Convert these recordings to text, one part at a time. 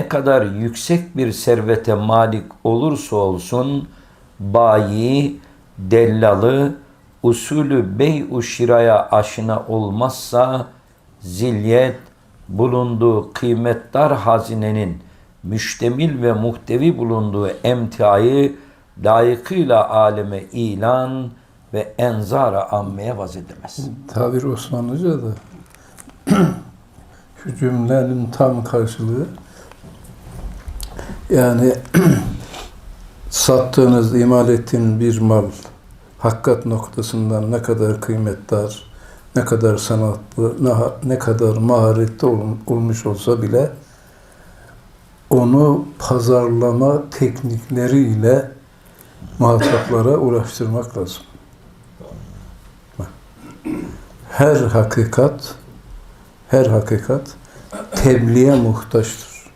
ne kadar yüksek bir servete malik olursa olsun bayi, dellalı, usulü bey-u şiraya aşina olmazsa zilyet bulunduğu kıymetdar hazinenin müştemil ve muhtevi bulunduğu emtiayı layıkıyla aleme ilan ve enzara ammeye vaz edemez. Tabir Osmanlıca da şu cümlenin tam karşılığı yani sattığınız, imal ettiğiniz bir mal hakikat noktasından ne kadar kıymetdar, ne kadar sanatlı, ne, kadar maharetli ol- olmuş olsa bile onu pazarlama teknikleriyle muhataplara ulaştırmak lazım. Her hakikat, her hakikat tebliğe muhtaçtır.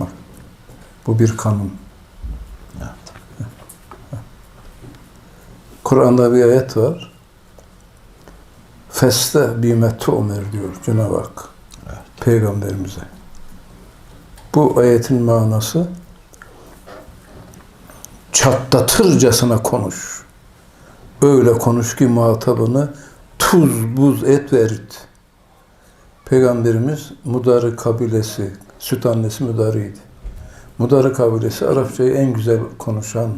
Bak, bu bir kanun. Kur'an'da bir ayet var. Feste bime tu'mer diyor Cenab-ı Hak. Peygamberimize. Bu ayetin manası çatlatırcasına konuş. Öyle konuş ki muhatabını tuz buz et ve erit. Peygamberimiz Mudarı kabilesi, süt annesi Mudarı'ydı. Mudarı kabilesi Arapçayı en güzel konuşan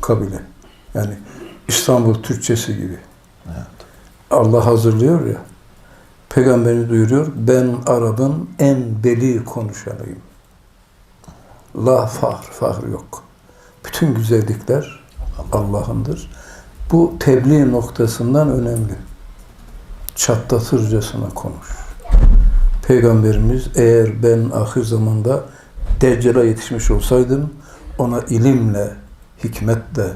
kabile. Yani İstanbul Türkçesi gibi. Allah hazırlıyor ya. Peygamberimiz duyuruyor. Ben Arap'ın en beli konuşanıyım. La fahr, fahr yok. Bütün güzellikler Allah'ındır. Bu tebliğ noktasından önemli. Çatlatırcasına konuş. Peygamberimiz eğer ben ahir zamanda Deccal'a yetişmiş olsaydım ona ilimle, hikmetle,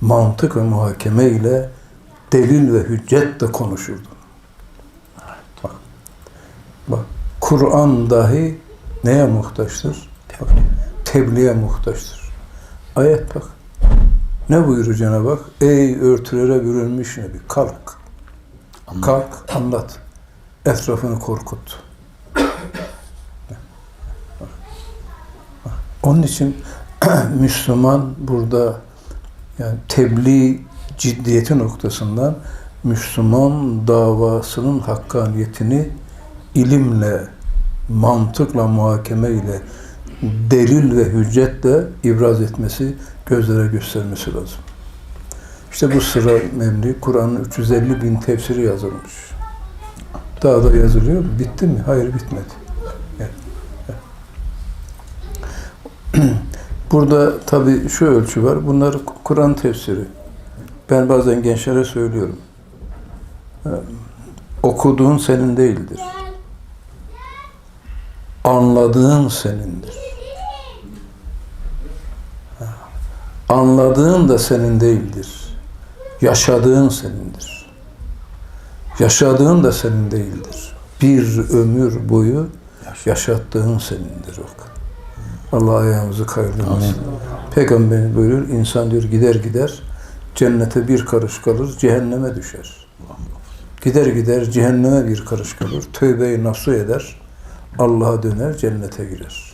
mantık ve muhakeme ile delil ve hüccetle konuşurdum. Bak, bak Kur'an dahi neye muhtaçtır? Bak, tebliğe muhtaçtır. Ayet bak. Ne buyuruyor Cenab-ı Hak? Ey örtülere bürünmüş Nebi kalk. Kalk anlat. Etrafını korkut. Onun için Müslüman burada yani tebliğ ciddiyeti noktasından Müslüman davasının hakkaniyetini ilimle, mantıkla, muhakeme ile, delil ve hüccetle ibraz etmesi, gözlere göstermesi lazım. İşte bu sıra memli, Kur'an'ın 350 bin tefsiri yazılmış. Daha da yazılıyor? Bitti mi? Hayır bitmedi. Yani, yani. Burada tabii şu ölçü var. Bunlar Kur'an tefsiri. Ben bazen gençlere söylüyorum. Ee, Okuduğun senin değildir. Anladığın senindir. Anladığın da senin değildir. Yaşadığın senindir. Yaşadığın da senin değildir. Bir ömür boyu yaşattığın senindir bak. Allah ayağımızı kayırmasın. Peygamberimiz buyuruyor, insan diyor gider gider cennete bir karış kalır, cehenneme düşer. Gider gider cehenneme bir karış kalır, tövbeyi nasuh eder, Allah'a döner, cennete girer.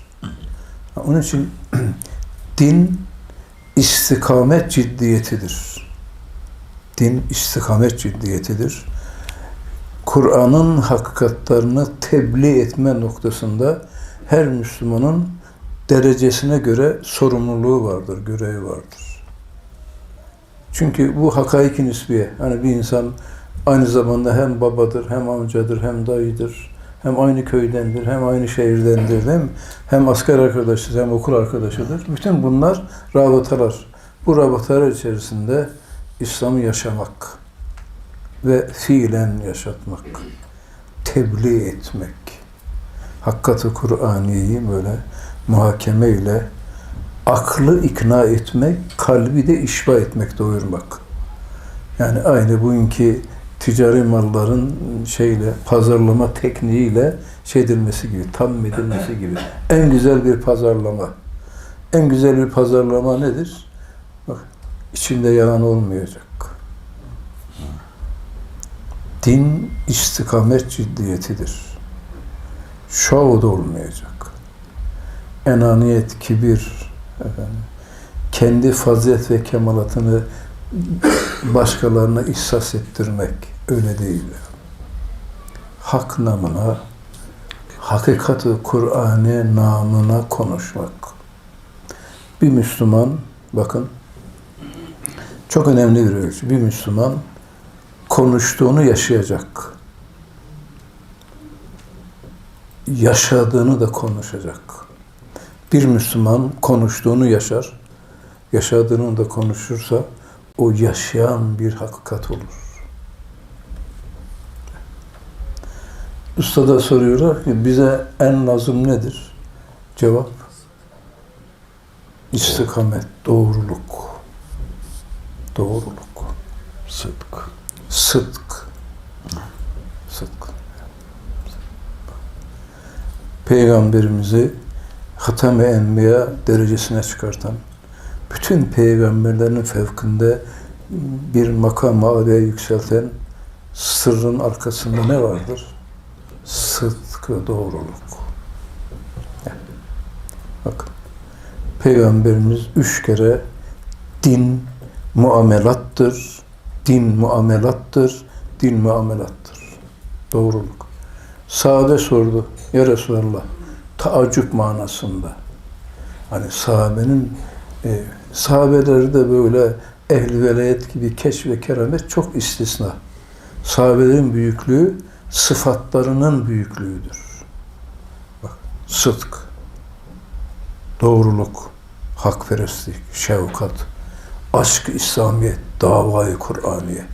Onun için din istikamet ciddiyetidir. Din istikamet ciddiyetidir. Kur'an'ın hakikatlerini tebliğ etme noktasında her Müslümanın derecesine göre sorumluluğu vardır, görevi vardır. Çünkü bu hakaiki nisbiye. Hani bir insan aynı zamanda hem babadır, hem amcadır, hem dayıdır, hem aynı köydendir, hem aynı şehirdendir, mi? Hem asker arkadaşıdır, hem okul arkadaşıdır. Bütün bunlar rabıtalar. Bu rabıtalar içerisinde İslam'ı yaşamak ve fiilen yaşatmak, tebliğ etmek, hakikati Kur'aniyeyi böyle muhakeme ile aklı ikna etmek, kalbi de işba etmek, doyurmak. Yani aynı bugünkü ticari malların şeyle, pazarlama tekniğiyle şey edilmesi gibi, tam edilmesi gibi. En güzel bir pazarlama. En güzel bir pazarlama nedir? Bak, içinde yalan olmayacak. Din istikamet ciddiyetidir. Şov da olmayacak. Enaniyet, kibir, efendim, kendi fazilet ve kemalatını başkalarına ihsas ettirmek öyle değil. Hak namına, hakikati Kur'an'ı namına konuşmak. Bir Müslüman, bakın, çok önemli bir ölçü. Bir Müslüman konuştuğunu yaşayacak. Yaşadığını da konuşacak. Bir Müslüman konuştuğunu yaşar, yaşadığını da konuşursa o yaşayan bir hakikat olur. Ustada soruyorlar ki bize en lazım nedir? Cevap istikamet, doğruluk. Doğruluk. Sıdk. Sıdk. Sıdk. Peygamberimizi Hatem-i Enbiya derecesine çıkartan, bütün peygamberlerin fevkinde bir makam aliye yükselten sırrın arkasında ne vardır? Sıdkı, doğruluk. Bakın, Peygamberimiz üç kere din muamelattır, din muamelattır, din muamelattır. Doğruluk. Sahabe sordu, ya Resulallah, taaccüp manasında. Hani sahabenin, e, sahabelerde böyle ehli velayet gibi keşf ve keramet çok istisna. Sahabelerin büyüklüğü sıfatlarının büyüklüğüdür. Bak, sıdk, doğruluk, hakperestlik, şefkat, aşk-ı İslamiyet, davayı Kur'aniye,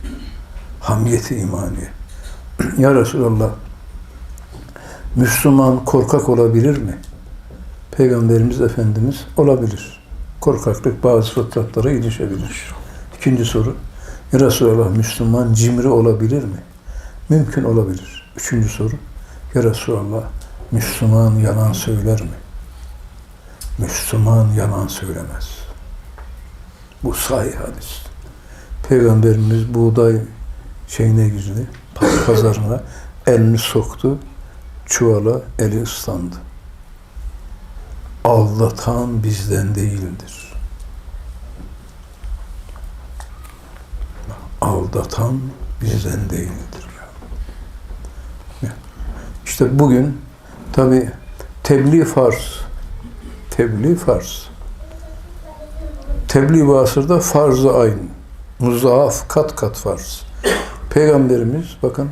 hamiyeti imaniye. ya Resulallah, Müslüman korkak olabilir mi? Peygamberimiz Efendimiz olabilir. Korkaklık bazı fıtratlara ilişebilir. İkinci soru, Ya Resulallah Müslüman cimri olabilir mi? Mümkün olabilir. Üçüncü soru, Ya Resulallah Müslüman yalan söyler mi? Müslüman yalan söylemez. Bu sahih hadis. Peygamberimiz buğday şeyine girdi, pazarına elini soktu, çuvala eli ıslandı. Aldatan bizden değildir. Aldatan bizden değildir. İşte bugün tabi tebliğ farz. Tebliğ farz. Tebliğ asırda farz-ı ayn. Muzaaf kat kat farz. Peygamberimiz bakın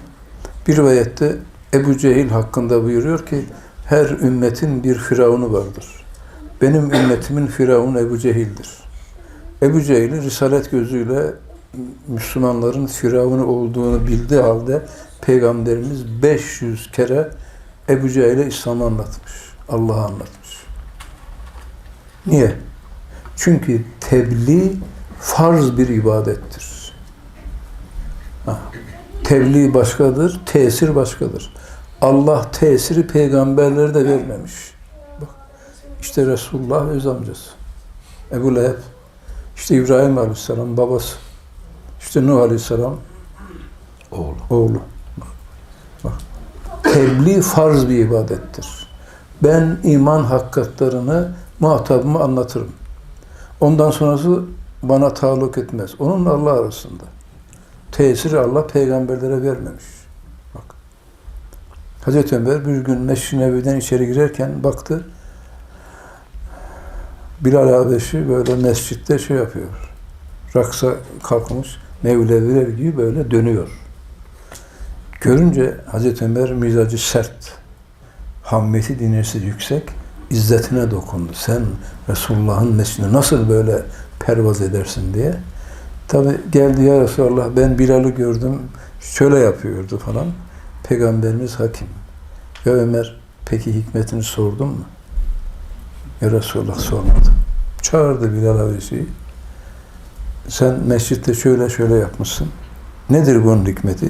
bir rivayette Ebu Cehil hakkında buyuruyor ki her ümmetin bir firavunu vardır. Benim ümmetimin firavunu Ebu Cehil'dir. Ebu Cehil'in risalet gözüyle Müslümanların firavunu olduğunu bildiği halde Peygamberimiz 500 kere Ebu Cehil'e İslam'ı anlatmış. Allah'ı anlatmış. Niye? Çünkü tebliğ farz bir ibadettir. Ha. Tebliğ başkadır, tesir başkadır. Allah tesiri peygamberlere de vermemiş. Bak, işte Resulullah öz amcası. Ebu Leheb, işte İbrahim Aleyhisselam babası, işte Nuh Aleyhisselam Oğlu. oğlu. Bak, tebliğ farz bir ibadettir. Ben iman hakikatlerini muhatabıma anlatırım. Ondan sonrası bana taluk etmez. Onunla Allah arasında. Tesiri Allah peygamberlere vermemiş. Bak. Hazreti Ömer bir gün Meşri Nebi'den içeri girerken baktı. Bilal Habeşi böyle mescitte şey yapıyor. Raksa kalkmış, mevleviler gibi böyle dönüyor. Görünce Hazreti Ömer mizacı sert, hammeti dinesi yüksek, izzetine dokundu. Sen Resulullah'ın mescidine nasıl böyle pervaz edersin diye. Tabi geldi ya Resulallah ben Bilal'i gördüm şöyle yapıyordu falan. Peygamberimiz hakim. Ya Ömer peki hikmetini sordun mu? Ya Resulallah sormadım. Çağırdı Bilal Habeşi'yi. Sen mescitte şöyle şöyle yapmışsın. Nedir bunun hikmeti?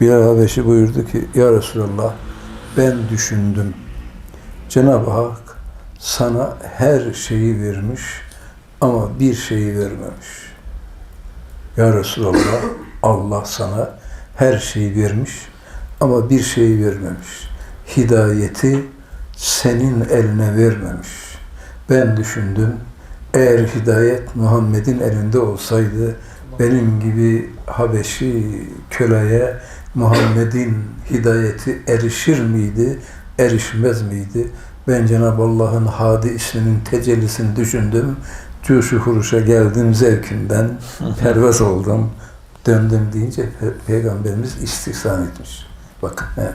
Bilal Habeşi buyurdu ki Ya Resulallah ben düşündüm. Cenab-ı Hak sana her şeyi vermiş ama bir şeyi vermemiş. Ya Resulallah Allah sana her şeyi vermiş ama bir şeyi vermemiş. hidayeti senin eline vermemiş. Ben düşündüm, eğer hidayet Muhammed'in elinde olsaydı, benim gibi Habeşi köleye Muhammed'in hidayeti erişir miydi, erişmez miydi? Ben Cenab-ı Allah'ın Hadi isminin tecellisini düşündüm. Cuşu huruşa geldim zevkinden, pervaz oldum. Döndüm deyince Pe- Peygamberimiz istihsan etmiş. Bakın. He.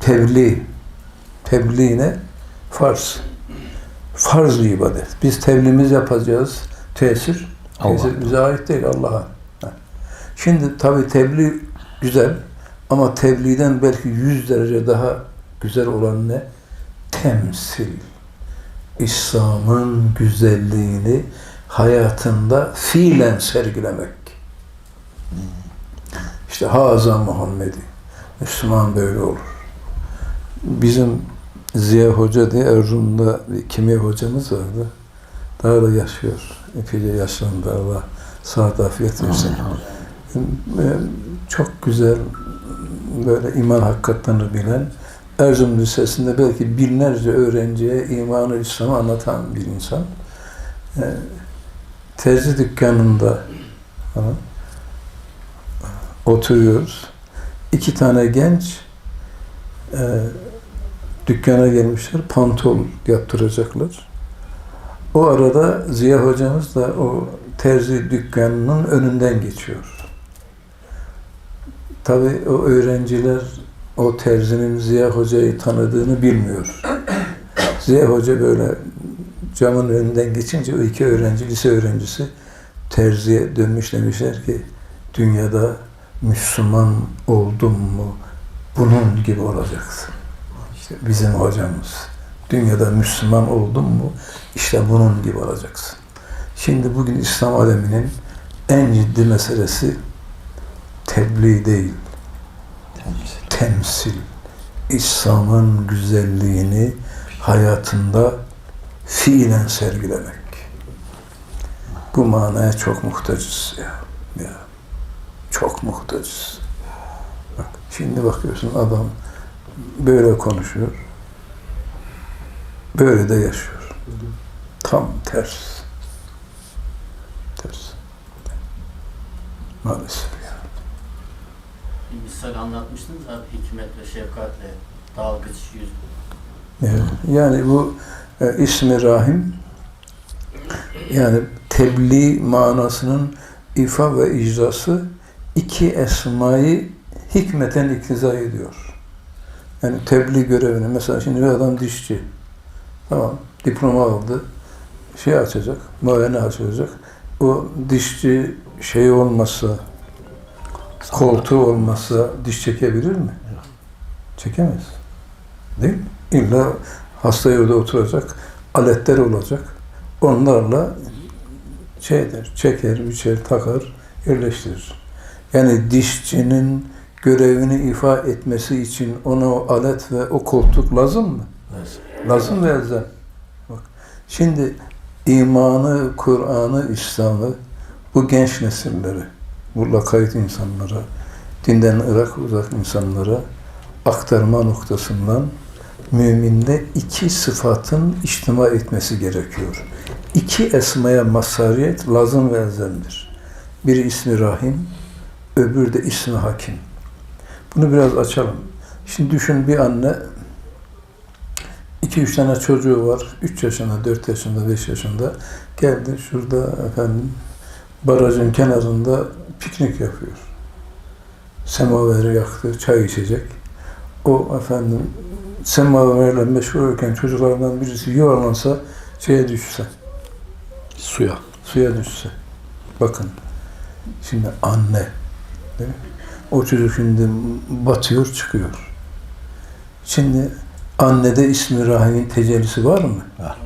Tebliğ. Tebliğ ne? Farz. Farz bir ibadet. Biz tebliğimiz yapacağız. Tesir. Tesir bize ait değil Allah'a. Ha. Şimdi tabi tebliğ güzel ama tebliğden belki yüz derece daha güzel olan ne? Temsil. İslam'ın güzelliğini hayatında fiilen sergilemek. İşte Haza Muhammed'i. Müslüman böyle olur. Bizim Ziya Hoca diye Erzurum'da bir kimya hocamız vardı. Daha da yaşıyor. Epeyce yaşlandı Allah sıhhat afiyet versin. Ee, Çok güzel böyle iman hakikatlerini bilen Erzurum Lisesi'nde belki binlerce öğrenciye imanı İslam'ı anlatan bir insan. Ee, terzi dükkanında ha, oturuyoruz. İki tane genç e, dükkana gelmişler. Pantol yaptıracaklar. O arada Ziya hocamız da o terzi dükkanının önünden geçiyor. Tabii o öğrenciler o terzinin Ziya hocayı tanıdığını bilmiyor. Ziya hoca böyle camın önünden geçince o iki öğrenci, lise öğrencisi terziye dönmüş demişler ki dünyada Müslüman oldun mu bunun gibi olacaksın. İşte bizim hocamız. Dünyada Müslüman oldun mu işte bunun gibi olacaksın. Şimdi bugün İslam aleminin en ciddi meselesi tebliğ değil, temsil. İslam'ın güzelliğini hayatında fiilen sergilemek. Bu manaya çok muhtacız ya. ya. Çok muhtacız. Bak, şimdi bakıyorsun adam böyle konuşuyor. Böyle de yaşıyor. Tam ters. Ters. Maalesef misal anlatmıştınız abi hikmet ve şefkatle dalgıç yüz. Evet. Yani bu e, ismi rahim yani tebliğ manasının ifa ve icrası iki esmayı hikmeten iktiza ediyor. Yani tebliğ görevini mesela şimdi bir adam dişçi tamam diploma aldı şey açacak muayene açacak o dişçi şey olmazsa koltuğu olmazsa diş çekebilir mi? Çekemez. Değil mi? İlla hasta evde oturacak, aletler olacak. Onlarla şey eder, çeker, biçer, takar, yerleştirir. Yani dişçinin görevini ifa etmesi için ona o alet ve o koltuk lazım mı? Lazım ve elzem. Bak. Şimdi imanı, Kur'an'ı, İslam'ı bu genç nesilleri, bu lakayt insanlara, dinden ırak uzak insanlara aktarma noktasından müminde iki sıfatın içtima etmesi gerekiyor. İki esmaya masariyet lazım ve elzemdir. Biri ismi Rahim, öbürü de ismi Hakim. Bunu biraz açalım. Şimdi düşün bir anne iki üç tane çocuğu var. Üç yaşında, dört yaşında, beş yaşında. Geldi şurada efendim barajın kenarında piknik yapıyor. Semaveri yaktı, çay içecek. O efendim semaverle meşgul olurken çocuklardan birisi yuvarlansa şeye düşse, Suya. suya düşse. Bakın şimdi anne değil mi? O çocuk şimdi batıyor çıkıyor. Şimdi annede ismi rahimin tecellisi var mı? Var.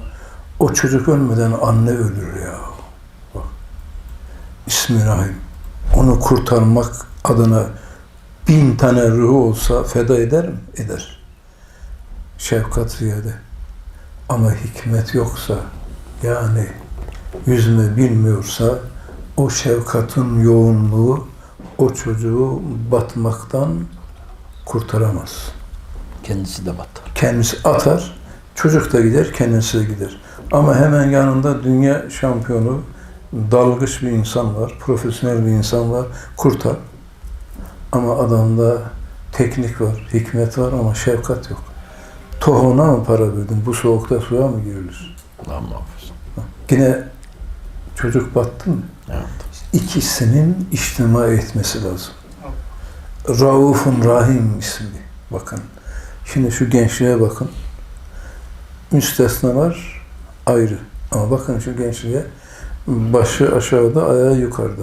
O çocuk ölmeden anne ölür ya. Bak. İsmi rahim. Onu kurtarmak adına bin tane ruhu olsa feda eder mi? Eder. Şefkat ziyade. Ama hikmet yoksa yani yüzme bilmiyorsa o şefkatın yoğunluğu o çocuğu batmaktan kurtaramaz. Kendisi de batar. Kendisi atar, çocuk da gider, kendisi de gider. Ama hemen yanında dünya şampiyonu, dalgıç bir insan var, profesyonel bir insan var, kurtar. Ama adamda teknik var, hikmet var ama şefkat yok. Tohumuna mı para verdin? Bu soğukta suya mı girilir? Allah muhafaza. Yine çocuk battı mı? Evet. İkisinin içtima etmesi lazım. Raufun Rahim ismi. Bakın. Şimdi şu gençliğe bakın. Müstesnalar ayrı. Ama bakın şu gençliğe başı aşağıda, ayağı yukarıda.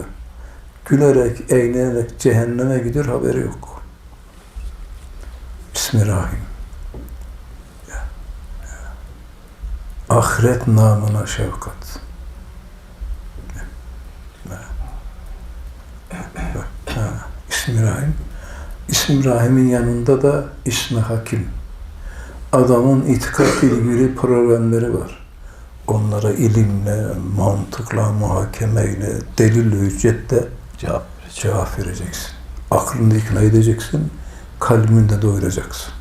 Gülerek, eğlenerek cehenneme gidiyor haberi yok. Bismillahirrahmanirrahim. Ahiret namına şefkat. İsmi-Rahim. İsmi-Rahim'in yanında da İsmi Hakim. Adamın itikat ilgili problemleri var. Onlara ilimle, mantıkla, muhakemeyle, delil hüccetle Cevap cevap vereceksin. Aklını ikna edeceksin, kalbini de doyuracaksın.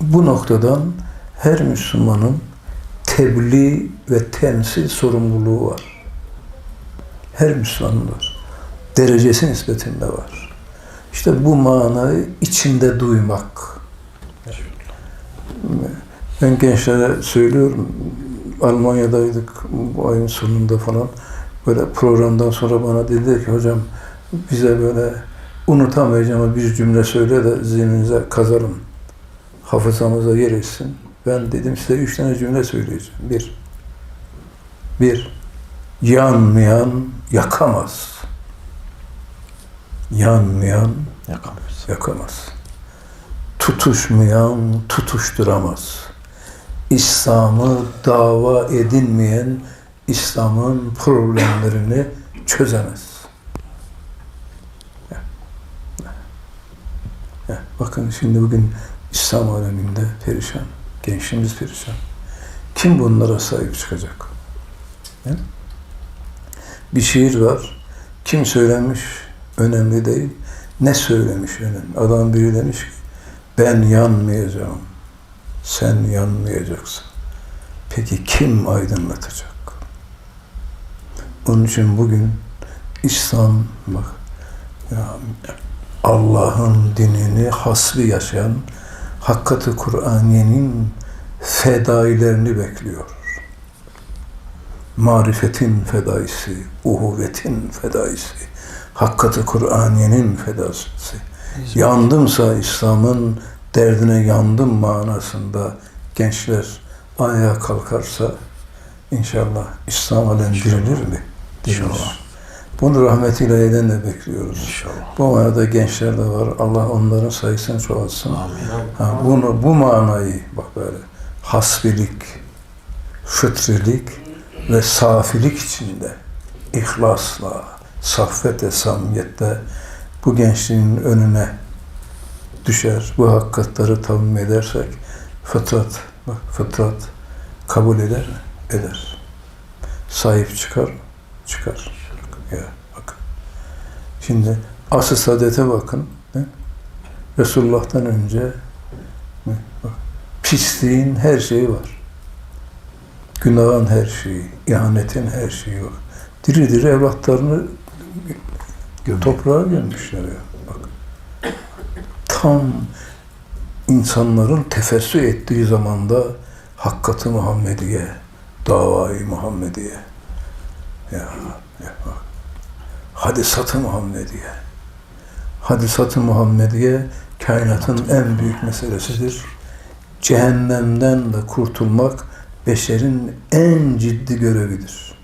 Bu noktadan her Müslümanın tebliğ ve temsil sorumluluğu var. Her Müslümanın var. Derecesi nispetinde var. İşte bu manayı içinde duymak. Ben gençlere söylüyorum, Almanya'daydık bu ayın sonunda falan. Böyle programdan sonra bana dediler ki hocam bize böyle unutamayacağım bir cümle söyle de zihninize kazarım. Hafızamıza yer etsin. Ben dedim size üç tane cümle söyleyeceğim. Bir, bir, yanmayan yakamaz. Yanmayan yakamaz. yakamaz. Tutuşmayan tutuşturamaz. İslam'ı dava edinmeyen İslam'ın problemlerini çözemez. Bakın şimdi bugün İslam aleminde perişan. Gençliğimiz perişan. Kim bunlara sahip çıkacak? Bir şiir var. Kim söylemiş önemli değil. Ne söylemiş önemli. Adam biri demiş ki ben yanmayacağım. Sen yanmayacaksın. Peki kim aydınlatacak? Onun için bugün İslam bak ya Allah'ın dinini hasbi yaşayan Hakkat-ı Kur'aniyenin fedailerini bekliyor. Marifetin fedaisi, uhuvvetin fedaisi, Hakkat-ı Kur'aniyenin fedası. Yandımsa İslam'ın derdine yandım manasında gençler ayağa kalkarsa inşallah İslam alem dirilir mi? İnşallah. Bunu rahmetiyle eyden de bekliyoruz. İnşallah. Bu manada gençler de var. Allah onların sayısını çoğaltsın. Amin. Ha, bunu, bu manayı bak böyle hasbilik, fıtrilik ve safilik içinde ihlasla, saffet ve bu gençliğin önüne düşer. Bu hakikatları tahammül edersek fıtrat, bak fıtrat kabul eder mi? Eder. Sahip çıkar mı? Çıkar. Ya bakın. Şimdi asıl saadete bakın. Ne? Resulullah'tan önce ne? Bak, pisliğin her şeyi var. Günahın her şeyi, ihanetin her şeyi var. Diri diri evlatlarını Gömüyor. toprağa gömmüşler ya. Tam insanların tefessü ettiği zamanda Hakkat-ı Muhammediye, davayı Muhammediye. Ya, ya bak. Hadisat-ı Muhammediye. Hadisat-ı Muhammediye kainatın en büyük meselesidir. Cehennemden de kurtulmak beşerin en ciddi görevidir.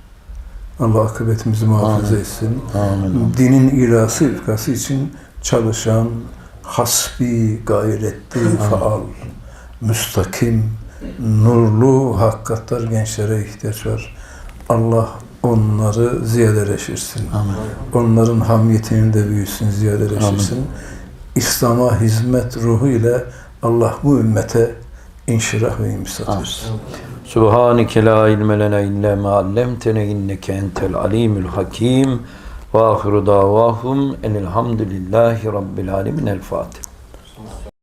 Allah akıbetimizi muhafaza etsin. Amin. Dinin ilası ifkası için çalışan, hasbi, gayretli, faal, müstakim, nurlu hakikatler gençlere ihtiyaç var. Allah onları ziyadeleşirsin. Amin. Onların hamiyetini de büyüsün, ziyadeleşirsin. İslam'a hizmet ruhu ile Allah bu ümmete inşirah ve imsat Amin. versin. Subhaneke la ilme lena illa ma allamtena inneke entel alimul hakim. وآخر دعواهم أن الحمد لله رب العالمين الفاتح.